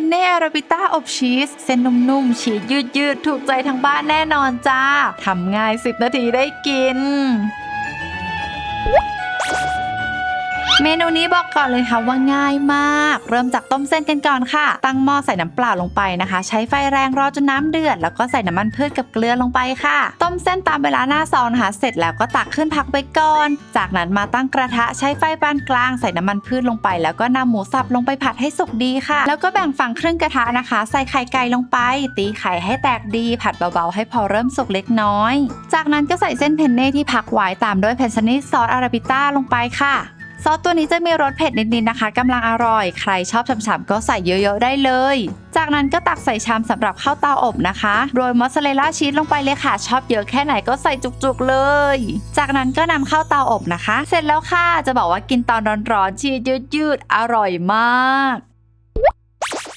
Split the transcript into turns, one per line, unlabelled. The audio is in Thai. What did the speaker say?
นเน่อาราบิต้าอบชีส เส้นนุ่มๆ ฉีดยืดๆ ถูกใจทั้งบ้านแน่นอนจ้า ทำง่าย 10 นาทีได้กิน เมนูนี้บอกก่อนเลยค่ะว่าง่ายมาก เริ่มจากต้มเส้นกันก่อนค่ะ ตั้งหม้อใส่น้ำเปล่าลงไปนะคะ ใช้ไฟแรงรอจนน้ำเดือด แล้วก็ใส่น้ำมันพืชกับเกลือลงไปค่ะ ต้มเส้นตามเวลาหน้าซองนะคะเสร็จแล้วก็ตักขึ้นพักไปก่อน จากนั้นมาตั้งกระทะใช้ไฟปานกลางใส่น้ำมันพืชลงไป แล้วก็นำหมูสับลงไปผัดให้สุกดีค่ะ แล้วก็แบ่งฝั่งครึ่งกระทะนะคะ ใส่ไข่ไก่ลงไป ตีไข่ให้แตกดี ผัดเบาๆ ให้พอเริ่มสุกเล็กน้อย จากนั้นก็ใส่เส้นเพนเน่ที่พักไว้ตามด้วยเพนซานิซอสอาราบิต้าลงไปค่ะ ซอสตัวนี้จะมีรสเผ็ดนิดๆนะคะกำลังอร่อย ใครชอบฉ่ำๆก็ใส่เยอะๆได้เลย จากนั้นก็ตักใส่ชามสำหรับข้าวเตาอบนะคะโรยมอสซาเรลล่าชีสลงไปเลยค่ะ ชอบเยอะแค่ไหนก็ใส่จุกๆเลย จากนั้นก็นำเข้าวเตาอบนะคะ เสร็จแล้วค่ะจะบอกว่ากินตอนร้อนๆชีสยืดๆอร่อยมาก